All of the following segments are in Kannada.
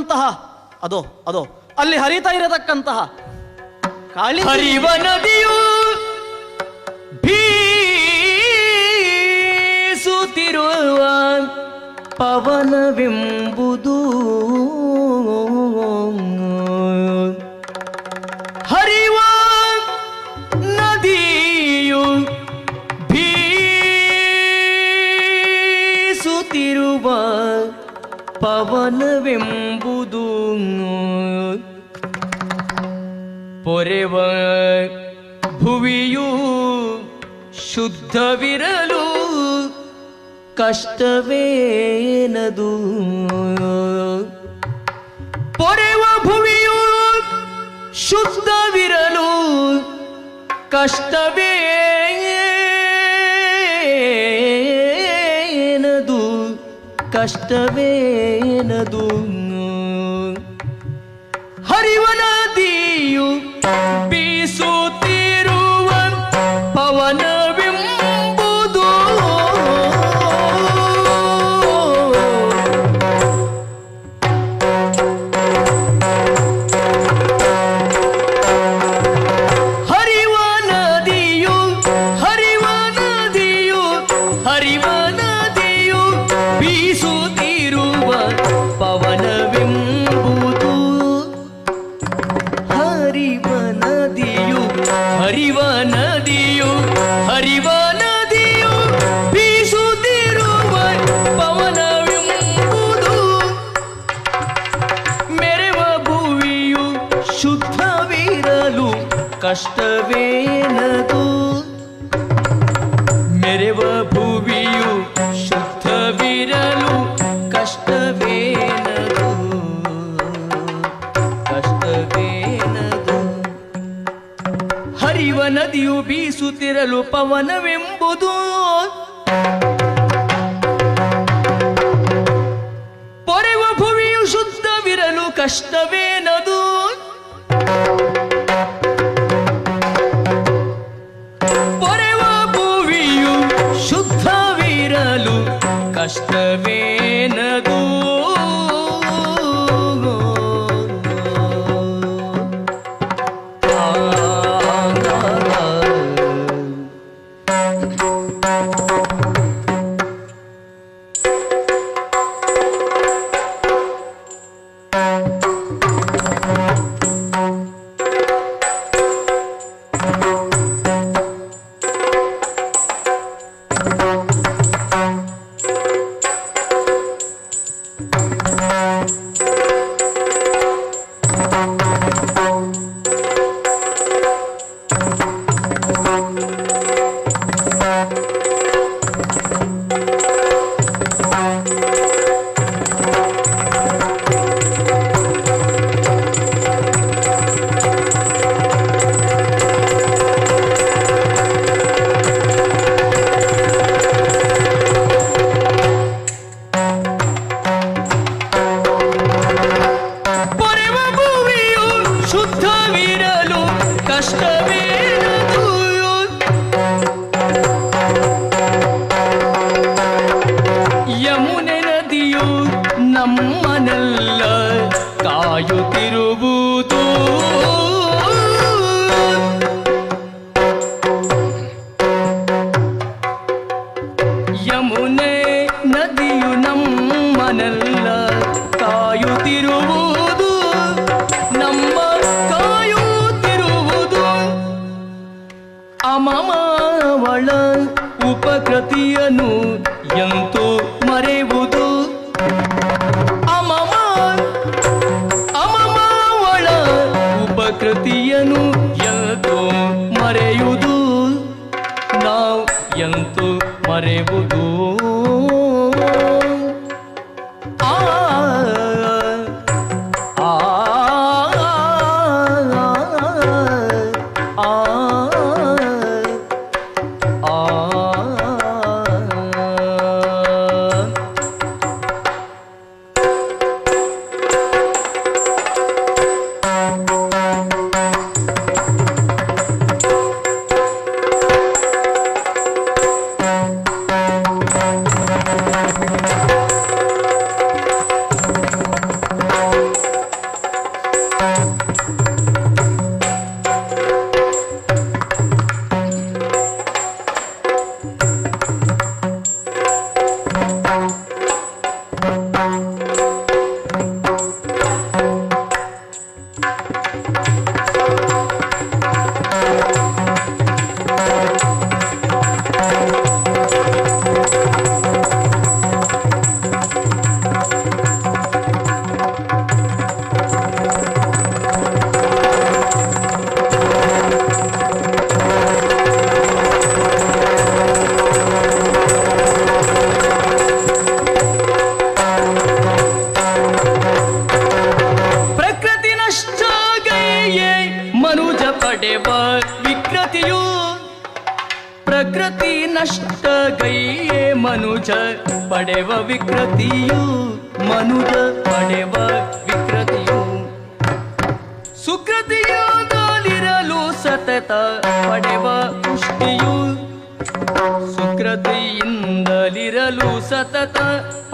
ಇರತಕ್ಕಂತಹ ಅದೋ ಅದೋ ಅಲ್ಲಿ ಹರಿತಾ ಇರತಕ್ಕಂತಹ ಕಾಳಿ ಹರಿವ ನದಿಯು ಬೀಸುತ್ತಿರುವ ಪವನವೆಂಬುದು ಪೊರೆವ ಭುವಿಯು ಶುದ್ಧವಿರಲು ಕಷ್ಟವೇನದು ಪೊರೆವ ಭುವಿಯು ಶುದ್ಧವಿರಲು ಕಷ್ಟವೇನದು ಕಷ್ಟವೇನದು ಹರಿವ ಕಷ್ಟವೇನದು? ಮೆರೆವ ಭುವಿಯು ಶುದ್ಧವಿರಲು ಕಷ್ಟವೇನದು? ಕಷ್ಟವೇನದು? ಹರಿವ ನದಿಯು ಬೀಸುತ್ತಿರಲು ಪವನವೆಂಬುದು? ಪೊರೆವ ಭುವಿಯು ಶುದ್ಧವಿರಲು ಕಷ್ಟವೇನದು? ಕಷ್ಟವೇನದು ಯಮುನೆ Música ಪ್ರಕೃತಿ ನಷ್ಟ ಗೈಯೇ ಮನುಜ, ಪಡೆವ ವಿಕೃತಿಯು ಮನುಜ, ಪಡೆವ ವಿಕೃತಿಯು. ಸುಕೃತಿಯಾದಲಿರಲು ಸತತ, ಪಡೆವ ಪುಷ್ಟಿಯು. ಸುಕೃತಿಯಿಂದಲಿರಲು ಸತತ,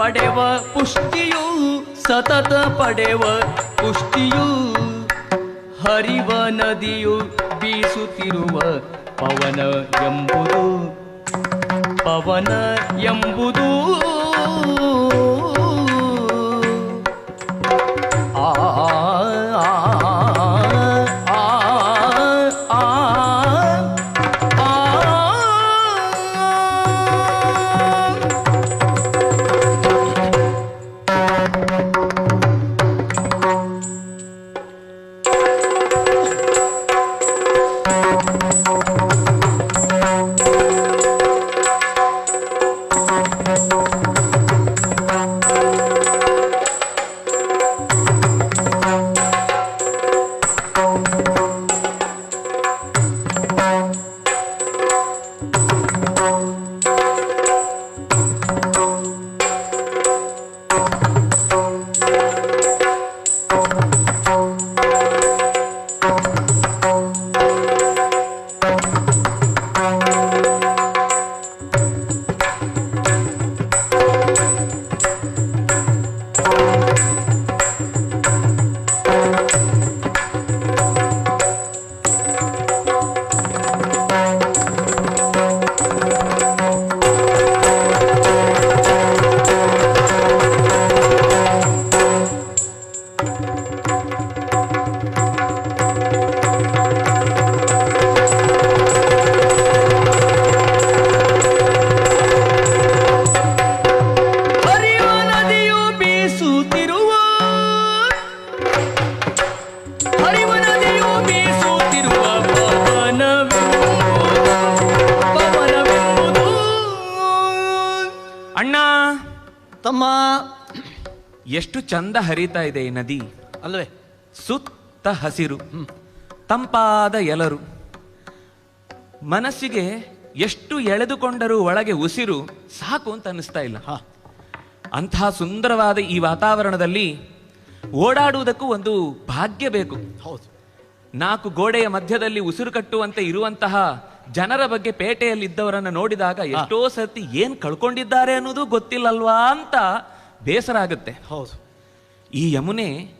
ಪಡೆವ ಪುಷ್ಟಿಯು ಸತತ, ಪಡೆವ ಪುಷ್ಟಿಯು. ಹರಿವ ನದಿಯು ಬೀಸುತ್ತಿರುವ ಪವನ ಎಂಬುದು ಪವನ ಎಂಬುದು ಆ ತಮ್ಮ ಎಷ್ಟು ಚಂದ ಹರಿತಾ ಇದೆ ಈ ನದಿ. ಅಲ್ವೇ? ಸುತ್ತ ಹಸಿರು ತಂಪಾದ ಎಲರು. ಮನಸ್ಸಿಗೆ ಎಷ್ಟು ಎಳೆದುಕೊಂಡರೂ ಒಳಗೆ ಉಸಿರು ಸಾಕು ಅಂತ ಅನ್ನಿಸ್ತಾ ಇಲ್ಲ. ಹಾ. ಅಂತಹ ಸುಂದರವಾದ ಈ ವಾತಾವರಣದಲ್ಲಿ ಓಡಾಡುವುದಕ್ಕೂ ಒಂದು ಭಾಗ್ಯ ಬೇಕು. ಹೌದು. ನಾಲ್ಕು ಗೋಡೆಯ ಮಧ್ಯದಲ್ಲಿ ಉಸಿರು ಕಟ್ಟುವಂತೆ ಇರುವಂತಹ ಜನರ ಬಗ್ಗೆ ಪೇಟೆಯಲ್ಲಿ ಇದ್ದವರನ್ನ ನೋಡಿದಾಗ ಎಷ್ಟೋ ಸರ್ತಿ ಏನ್ ಕಳ್ಕೊಂಡಿದ್ದಾರೆ ಅನ್ನೋದು ಗೊತ್ತಿಲ್ಲಲ್ವಾ ಅಂತ ಬೇಸರ ಆಗುತ್ತೆ. ಹೌದು. ಈ ಯಮುನೆ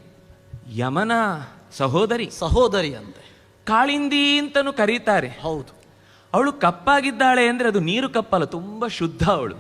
ಯಮನ ಸಹೋದರಿ. ಸಹೋದರಿ ಅಂತೆ. ಕಾಳಿಂದಿ ಅಂತನೂ ಕರೀತಾರೆ. ಹೌದು. ಅವಳು ಕಪ್ಪಾಗಿದ್ದಾಳೆ ಅಂದ್ರೆ ಅದು ನೀರು ಕಪ್ಪಲ್ಲ ತುಂಬಾ ಶುದ್ಧ ಅವಳು.